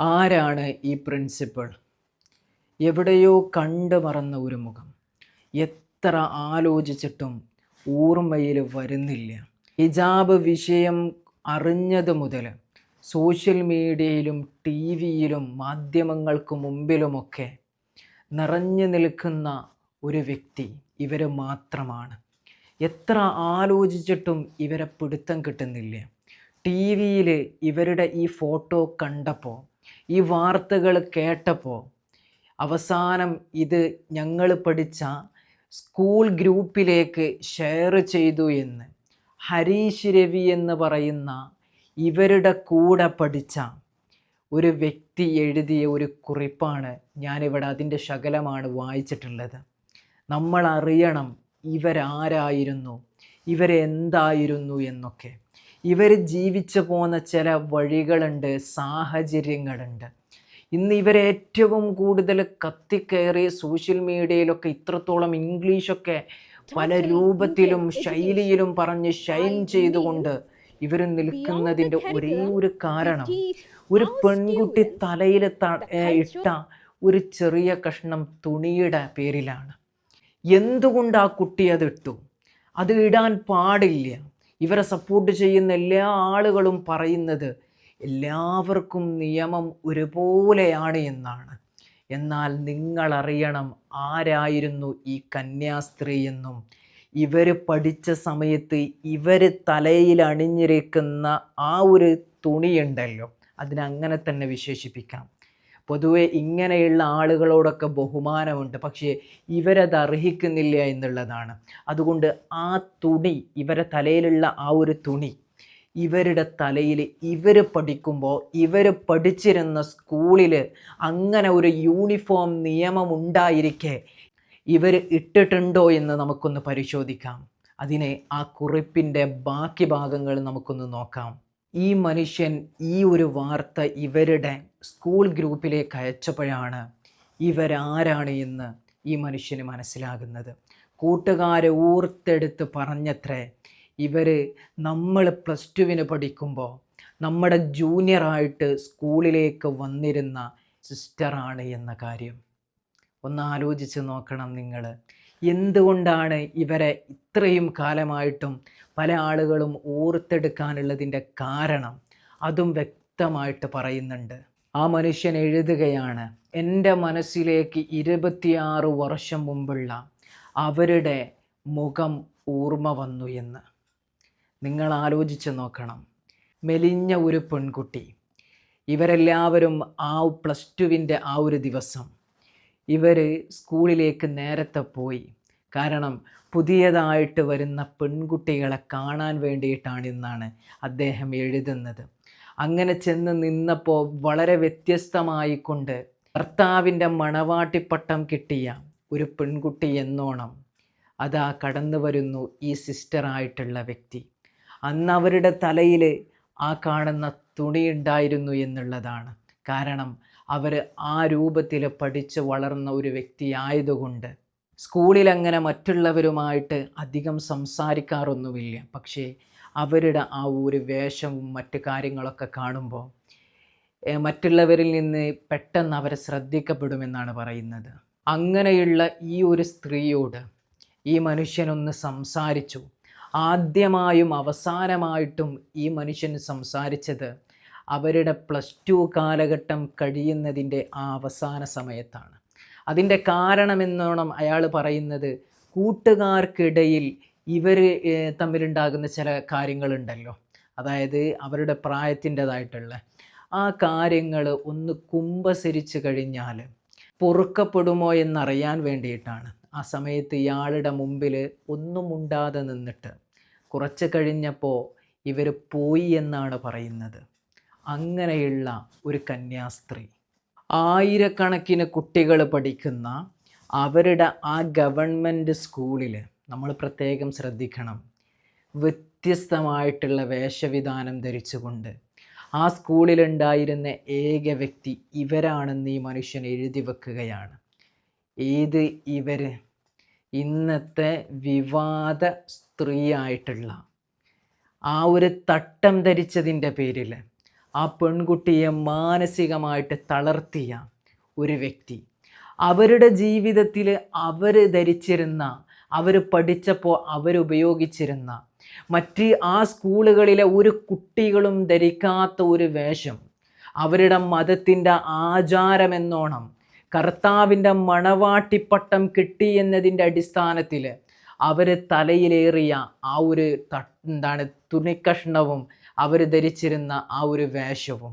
ആരാണ് ഈ പ്രിൻസിപ്പൾ എവിടെയോ കണ്ടു മറന്ന ഒരു മുഖം. എത്ര ആലോചിച്ചിട്ടും ഓർമ്മയിൽ വരുന്നില്ല. ഹിജാബ് വിഷയം അറിഞ്ഞത് മുതൽ സോഷ്യൽ മീഡിയയിലും ടി വിയിലും മാധ്യമങ്ങൾക്ക് മുമ്പിലുമൊക്കെ നിറഞ്ഞു നിൽക്കുന്ന ഒരു വ്യക്തി ഇവർ മാത്രമാണ്. എത്ര ആലോചിച്ചിട്ടും ഇവരെ പിടുത്തം കിട്ടുന്നില്ല. ടി വിയിൽ ഇവരുടെ ഈ ഫോട്ടോ കണ്ടപ്പോൾ ഈ വാർത്തകൾ കേട്ടപ്പോൾ അവസാനം ഇത് ഞങ്ങൾ പഠിച്ച സ്കൂൾ ഗ്രൂപ്പിലേക്ക് ഷെയർ ചെയ്തു എന്ന് ഹരീഷ് രവി എന്ന് പറയുന്ന ഇവരുടെ കൂടെ പഠിച്ച ഒരു വ്യക്തി എഴുതിയ ഒരു കുറിപ്പാണ് ഞാനിവിടെ അതിന്റെ ശകലമാണ് വായിച്ചിട്ടുള്ളത്. നമ്മൾ അറിയണം ഇവരാരായിരുന്നു ഇവരെന്തായിരുന്നു എന്നൊക്കെ. ഇവർ ജീവിച്ചു പോകുന്ന ചില വഴികളുണ്ട് സാഹചര്യങ്ങളുണ്ട്. ഇന്ന് ഇവർ ഏറ്റവും കൂടുതൽ കത്തിക്കയറി സോഷ്യൽ മീഡിയയിലൊക്കെ ഇത്രത്തോളം ഇംഗ്ലീഷൊക്കെ പല രൂപത്തിലും ശൈലിയിലും പറഞ്ഞ് ഷൈൻ ചെയ്തുകൊണ്ട് ഇവർ നിൽക്കുന്നതിന്റെ ഒരേ ഒരു കാരണം ഒരു പെൺകുട്ടി തലയിൽ ത- ഇട്ട ഒരു ചെറിയ കഷ്ണം തുണിയുടെ പേരിലാണ്. എന്തുകൊണ്ട് ആ കുട്ടി അതിട്ടു ഇട്ടു? അത് ഇടാൻ പാടില്ല. ഇവരെ സപ്പോർട്ട് ചെയ്യുന്ന എല്ലാ ആളുകളും പറയുന്നത് എല്ലാവർക്കും നിയമം ഒരുപോലെയാണ് എന്നാണ്. എന്നാൽ നിങ്ങളറിയണം ആരായിരുന്നു ഈ കന്യാസ്ത്രീ എന്നും. ഇവർ പഠിച്ച സമയത്ത് ഇവർ തലയിൽ അണിഞ്ഞിരിക്കുന്ന ആ ഒരു തുണിയുണ്ടല്ലോ. അതിനങ്ങനെ തന്നെ വിശേഷിപ്പിക്കാം. പൊതുവെ ഇങ്ങനെയുള്ള ആളുകളോടൊക്കെ ബഹുമാനമുണ്ട്. പക്ഷേ ഇവരത് അർഹിക്കുന്നില്ല എന്നുള്ളതാണ്. അതുകൊണ്ട് ആ തുണി ഇവരെ തലയിലുള്ള ആ ഒരു തുണി ഇവരുടെ തലയിൽ ഇവർ പഠിക്കുമ്പോൾ ഇവർ പഠിച്ചിരുന്ന സ്കൂളിൽ അങ്ങനെ ഒരു യൂണിഫോം നിയമം ഉണ്ടായിരിക്കെ ഇവർ ഇട്ടിട്ടുണ്ടോ എന്ന് നമുക്കൊന്ന് പരിശോധിക്കാം. അതിനെ ആ കുറിപ്പിന്റെ ബാക്കി ഭാഗങ്ങൾ നമുക്കൊന്ന് നോക്കാം. ഈ മനുഷ്യൻ ഈ ഒരു വാർത്ത ഇവരുടെ സ്കൂൾ ഗ്രൂപ്പിലേക്ക് അയച്ചപ്പോഴാണ് ഇവരാരാണ് എന്ന് ഈ മനുഷ്യന് മനസ്സിലാകുന്നത്. കൂട്ടുകാരെ ഊർത്തെടുത്ത് പറഞ്ഞത്രേ ഇവർ നമ്മൾ പ്ലസ് ടുവിന് പഠിക്കുമ്പോൾ നമ്മുടെ ജൂനിയറായിട്ട് സ്കൂളിലേക്ക് വന്നിരുന്ന സിസ്റ്ററാണ് എന്ന കാര്യം. ഒന്ന് ആലോചിച്ച് നോക്കണം നിങ്ങൾ എന്തുകൊണ്ടാണ് ഇവരെ ഇത്രയും കാലമായിട്ടും പല ആളുകളും ഓർത്തെടുക്കാനുള്ളതിന്റെ കാരണം? അതും വ്യക്തമായിട്ട് പറയുന്നുണ്ട്. ആ മനുഷ്യൻ എഴുതുകയാണ് എന്റെ മനസ്സിലേക്ക് ഇരുപത്തിയാറ് വർഷം മുമ്പുള്ള അവരുടെ മുഖം ഓർമ്മ വന്നു എന്ന്. നിങ്ങൾ ആലോചിച്ച് നോക്കണം. മെലിഞ്ഞ ഒരു പെൺകുട്ടി ഇവരെല്ലാവരും ആ പ്ലസ് ടുവിന്റെ ആ ഒരു ദിവസം ഇവർ സ്കൂളിലേക്ക് നേരത്തെ പോയി. കാരണം പുതിയതായിട്ട് വരുന്ന പെൺകുട്ടികളെ കാണാൻ വേണ്ടിയിട്ടാണ് ഇന്നാണ് അദ്ദേഹം എഴുതുന്നത്. അങ്ങനെ ചെന്ന് നിന്നപ്പോൾ വളരെ വ്യത്യസ്തമായിക്കൊണ്ട് ഭർത്താവിന്റെ മണവാട്ടിപ്പട്ടം കിട്ടിയ ഒരു പെൺകുട്ടി എന്നോണം അതാ കടന്നു വരുന്നു ഈ സിസ്റ്ററായിട്ടുള്ള വ്യക്തി. അന്ന് അവരുടെ തലയിൽ ആ കാണുന്ന തുണി ഉണ്ടായിരുന്നു എന്നുള്ളതാണ്. കാരണം അവർ ആ രൂപത്തിൽ പഠിച്ച് വളർന്ന ഒരു വ്യക്തിയായതുകൊണ്ട് സ്കൂളിൽ അങ്ങനെ മറ്റുള്ളവരുമായിട്ട് അധികം സംസാരിക്കാറൊന്നുമില്ല. പക്ഷേ അവരുടെ ആ ഒരു വേഷവും മറ്റ് കാര്യങ്ങളൊക്കെ കാണുമ്പോൾ മറ്റുള്ളവരിൽ നിന്ന് പെട്ടെന്ന് അവരെ ശ്രദ്ധിക്കപ്പെടുമെന്നാണ് പറയുന്നത്. അങ്ങനെയുള്ള ഈ ഒരു സ്ത്രീയോട് ഈ മനുഷ്യനൊന്ന് സംസാരിച്ചു. ആദ്യമായും അവസാനമായിട്ടും ഈ മനുഷ്യൻ സംസാരിച്ചത് അവരുടെ പ്ലസ് ടു കാലഘട്ടം കഴിയുന്നതിന്റെ ആ അവസാന സമയത്താണ്. അതിന്റെ കാരണമെന്നോണം അയാൾ പറയുന്നത് കൂട്ടുകാർക്കിടയിൽ ഇവർ തമ്മിലുണ്ടാകുന്ന ചില കാര്യങ്ങളുണ്ടല്ലോ. അതായത് അവരുടെ പ്രായത്തിന്റെതായിട്ടുള്ള ആ കാര്യങ്ങൾ ഒന്ന് കുമ്പസരിച്ച് കഴിഞ്ഞാൽ പൊറുക്കപ്പെടുമോ എന്നറിയാൻ വേണ്ടിയിട്ടാണ്. ആ സമയത്ത് ഇയാളുടെ മുമ്പിൽ ഒന്നും ഉണ്ടാതെ നിന്നിട്ട് കുറച്ച് കഴിഞ്ഞപ്പോൾ ഇവർ പോയി എന്നാണ് പറയുന്നത്. അങ്ങനെയുള്ള ഒരു കന്യാസ്ത്രീ. ആയിരക്കണക്കിന് കുട്ടികൾ പഠിക്കുന്ന അവരുടെ ആ ഗവൺമെന്റ് സ്കൂളിൽ നമ്മൾ പ്രത്യേകം ശ്രദ്ധിക്കണം. വ്യത്യസ്തമായിട്ടുള്ള വേഷവിധാനം ധരിച്ചുകൊണ്ട് ആ സ്കൂളിലുണ്ടായിരുന്ന ഏക വ്യക്തി ഇവരാണെന്ന് ഈ മനുഷ്യൻ എഴുതി വെക്കുകയാണ്. ഏത് ഇവർ ഇന്നത്തെ വിവാദ സ്ത്രീയായിട്ടുള്ള ആ ഒരു തട്ടം ധരിച്ചതിന്റെ പേരിൽ ആ പെൺകുട്ടിയെ മാനസികമായിട്ട് തളർത്തിയ ഒരു വ്യക്തി. അവരുടെ ജീവിതത്തിൽ അവർ ധരിച്ചിരുന്ന അവർ പഠിച്ചപ്പോൾ അവരുപയോഗിച്ചിരുന്ന മറ്റ് ആ സ്കൂളുകളിലെ ഒരു കുട്ടികളും ധരിക്കാത്ത ഒരു വേഷം അവരുടെ മതത്തിന്റെ ആചാരമെന്നോണം കർത്താവിന്റെ മണവാട്ടിപ്പട്ടം കിട്ടി എന്നതിന്റെ അടിസ്ഥാനത്തിൽ അവർ തലയിലേറിയ ആ ഒരു എന്താണ് തുണിക്കഷ്ണവും അവർ ധരിച്ചിരുന്ന ആ ഒരു വേഷവും.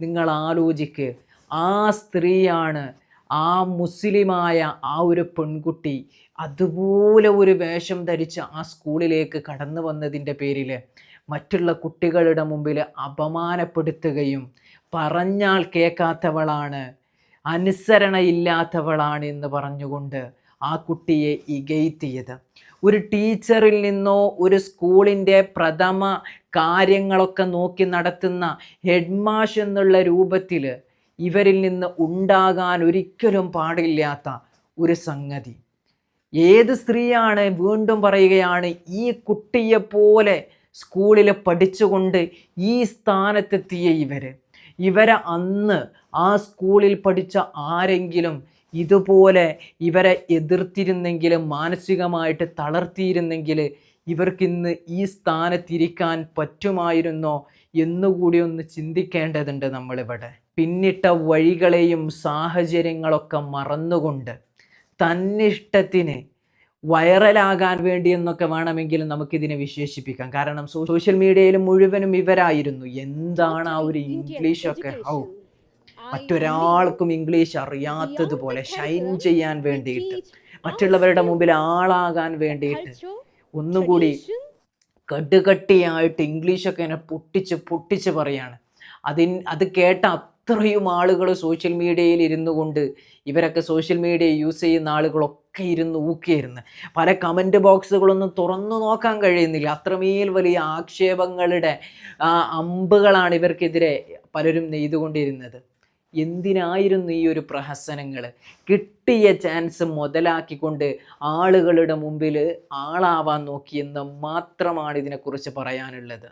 നിങ്ങൾ ആലോചിക്ക് ആ സ്ത്രീയാണ് ആ മുസ്ലിമായ ആ ഒരു പെൺകുട്ടി അതുപോലെ ഒരു വേഷം ധരിച്ച് ആ സ്കൂളിലേക്ക് കടന്നു വന്നതിന്റെ പേരിൽ മറ്റുള്ള കുട്ടികളുടെ മുമ്പിൽ അപമാനപ്പെടുത്തുകയും പറഞ്ഞാൽ കേൾക്കാത്തവളാണ് അനുസരണയില്ലാത്തവളാണ് എന്ന് പറഞ്ഞുകൊണ്ട് ആ കുട്ടിയെ ഇകയ്ത്തിയത്. ഒരു ടീച്ചറിൽ നിന്നോ ഒരു സ്കൂളിന്റെ പ്രഥമ കാര്യങ്ങളൊക്കെ നോക്കി നടത്തുന്ന ഹെഡ് മാഷ് എന്നുള്ള രൂപത്തിൽ ഇവരിൽ നിന്ന് ഉണ്ടാകാൻ ഒരിക്കലും പാടില്ലാത്ത ഒരു സംഗതി. ഏത് സ്ത്രീയാണ് വീണ്ടും പറയുകയാണ് ഈ കുട്ടിയെപ്പോലെ സ്കൂളിൽ പഠിച്ചുകൊണ്ട് ഈ സ്ഥാനത്തെത്തിയ ഇവർ ഇവരെ അന്ന് ആ സ്കൂളിൽ പഠിച്ച ആരെങ്കിലും ഇതുപോലെ ഇവരെ എതിർത്തിരുന്നെങ്കിലും മാനസികമായിട്ട് തളർത്തിയിരുന്നെങ്കിൽ ഇവർക്കിന്ന് ഈ സ്ഥാനത്തിരിക്കാൻ പറ്റുമായിരുന്നോ എന്നുകൂടി ഒന്ന് ചിന്തിക്കേണ്ടതുണ്ട് നമ്മളിവിടെ. പിന്നിട്ട വഴികളെയും സാഹചര്യങ്ങളൊക്കെ മറന്നുകൊണ്ട് തന്നിഷ്ടത്തിന് വൈറലാകാൻ വേണ്ടി എന്നൊക്കെ വേണമെങ്കിൽ നമുക്കിതിനെ വിശേഷിപ്പിക്കാം. കാരണം സോഷ്യൽ മീഡിയയിൽ മുഴുവനും ഇവരായിരുന്നു. എന്താണ് ആ ഒരു ഇംഗ്ലീഷൊക്കെ? ഔ. മറ്റൊരാൾക്കും ഇംഗ്ലീഷ് അറിയാത്തതുപോലെ ഷൈൻ ചെയ്യാൻ വേണ്ടിയിട്ട് മറ്റുള്ളവരുടെ മുമ്പിൽ ആളാകാൻ വേണ്ടിയിട്ട് ഒന്നുകൂടി കടുകട്ടിയായിട്ട് ഇംഗ്ലീഷൊക്കെ എന്നെ പൊട്ടിച്ച് പൊട്ടിച്ച് പറയാണ്. അതിൻ അത് കേട്ട അത്രയും ആളുകൾ സോഷ്യൽ മീഡിയയിൽ ഇരുന്നു കൊണ്ട് ഇവരൊക്കെ സോഷ്യൽ മീഡിയ യൂസ് ചെയ്യുന്ന ആളുകളൊക്കെ ഇരുന്ന് ഊക്കിയിരുന്നു പല കമന്റ് ബോക്സുകളൊന്നും തുറന്നു നോക്കാൻ കഴിയുന്നില്ല. അത്രമേൽ വലിയ ആക്ഷേപങ്ങളുടെ അമ്പുകളാണ് ഇവർക്കെതിരെ പലരും നെയ്തുകൊണ്ടിരുന്നത്. എന്തിനായിരുന്നു ഈ ഒരു പ്രഹസനങ്ങൾ കിട്ടിയ ചാൻസ് മുതലാക്കിക്കൊണ്ട് ആളുകളുടെ മുമ്പിൽ ആളാവാൻ നോക്കിയെന്ന് മാത്രമാണ് ഇതിനെക്കുറിച്ച് പറയാനുള്ളത്.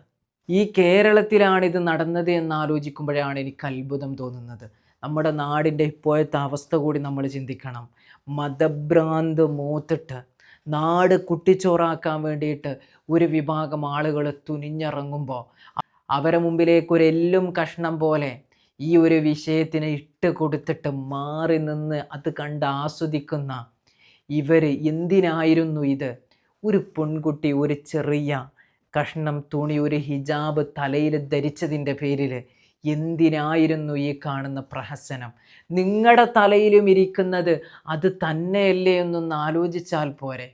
ഈ കേരളത്തിലാണ് ഇത് നടന്നത് എന്ന് ആലോചിക്കുമ്പോഴാണ് എനിക്ക് അത്ഭുതം തോന്നുന്നത്. നമ്മുടെ നാടിന്റെ ഇപ്പോഴത്തെ അവസ്ഥ കൂടി നമ്മൾ ചിന്തിക്കണം. മതഭ്രാന്ത് മൂത്തിട്ട് നാട് കുട്ടിച്ചോറാക്കാൻ വേണ്ടിയിട്ട് ഒരു വിഭാഗം ആളുകൾ തുനിഞ്ഞിറങ്ങുമ്പോൾ അവരെ മുമ്പിലേക്ക് ഒരു എല്ലും കഷ്ണം പോലെ ഈ ഒരു വിഷയത്തിന് ഇട്ട് കൊടുത്തിട്ട് മാറി നിന്ന് അത് കണ്ട് ആസ്വദിക്കുന്ന ഇവർ എന്തിനായിരുന്നു ഇത്? ഒരു പെൺകുട്ടി ഒരു ചെറിയ കഷ്ണം തുണി ഒരു ഹിജാബ് തലയിൽ ധരിച്ചതിന്റെ പേരിൽ എന്തിനായിരുന്നു ഈ കാണുന്ന പ്രഹസനം? നിങ്ങളുടെ തലയിലും ഇരിക്കുന്നത് അത് തന്നെയല്ലേ എന്നൊന്ന് ആലോചിച്ചാൽ പോരെ.